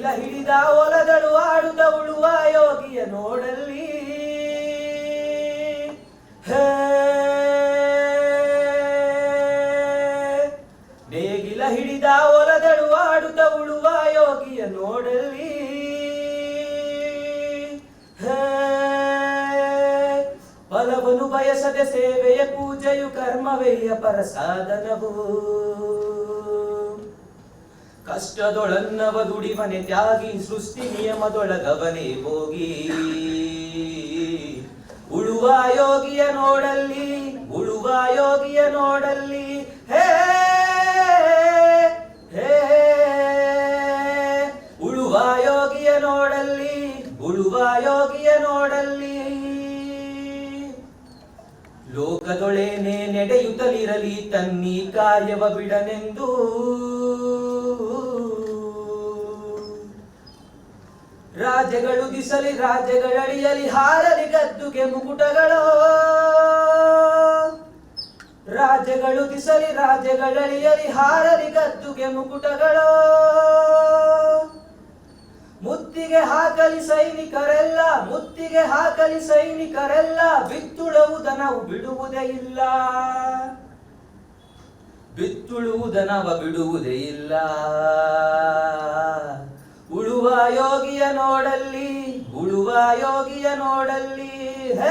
ನೇಗಿಲ ಹಿಡಿದ ಒಲದಳು ಆಡುತ್ತ ಯೋಗಿಯ ನೋಡಲ್ಲಿ. ನೇಗಿಲ ಹಿಡಿದ ಒಲದಳು ಆಡುತ್ತ ಉಳುವ ಯೋಗಿಯ ನೋಡಲ್ಲಿ ಬಲವನು ಬಯಸದೆ ಸೇವೆಯ ಪೂಜೆಯು ಕರ್ಮವೆಯ ಪರಸಾಧನವು ಕಷ್ಟದೊಳನ್ನವ ದುಡಿವನೆ ತ್ಯಾಗಿ ಸೃಷ್ಟಿ ನಿಯಮದೊಳಗವನೇ ಹೋಗಿ ಉಳುವ ಯೋಗಿಯ ನೋಡಲ್ಲಿ, ಉಳುವ ಯೋಗಿಯ ನೋಡಲ್ಲಿ, ಹೇ ಹೇ, ಉಳುವ ಯೋಗಿಯ ನೋಡಲ್ಲಿ, ಉಳುವ ಯೋಗಿಯ ನೋಡಲ್ಲಿ. ಲೋಕದೊಳೇನೆ ನಡೆಯುತ್ತಲಿರಲಿ, ತನ್ನಿ ಕಾರ್ಯವ ಬಿಡನೆಂದು ರಾಜ್ಯಗಳು ದಿಸಲಿ ರಾಜಗಳಡಿಯಲಿ ಹಾರಲಿ ಗದ್ದುಗೆ ಮುಕುಟಗಳು. ರಾಜ್ಯಗಳು ದಿಸಲಿ ರಾಜಗಳಡಿಯಲಿ ಹಾರಲಿ ಗದ್ದುಗೆ ಮುಕುಟಗಳು. ಮುತ್ತಿಗೆ ಹಾಕಲಿ ಸೈನಿಕರೆಲ್ಲ, ಮುತ್ತಿಗೆ ಹಾಕಲಿ ಸೈನಿಕರೆಲ್ಲ ಬಿತ್ತುಳುವುದನವು ಬಿಡುವುದೇ ಇಲ್ಲ. ಬಿತ್ತುಳುವುದನವ ಬಿಡುವುದೇ ಇಲ್ಲ. ಉಳುವ ಯೋಗಿಯ ನೋಡಲ್ಲಿ ಉಳುವ ಯೋಗಿಯ ನೋಡಲ್ಲಿ ಹೇ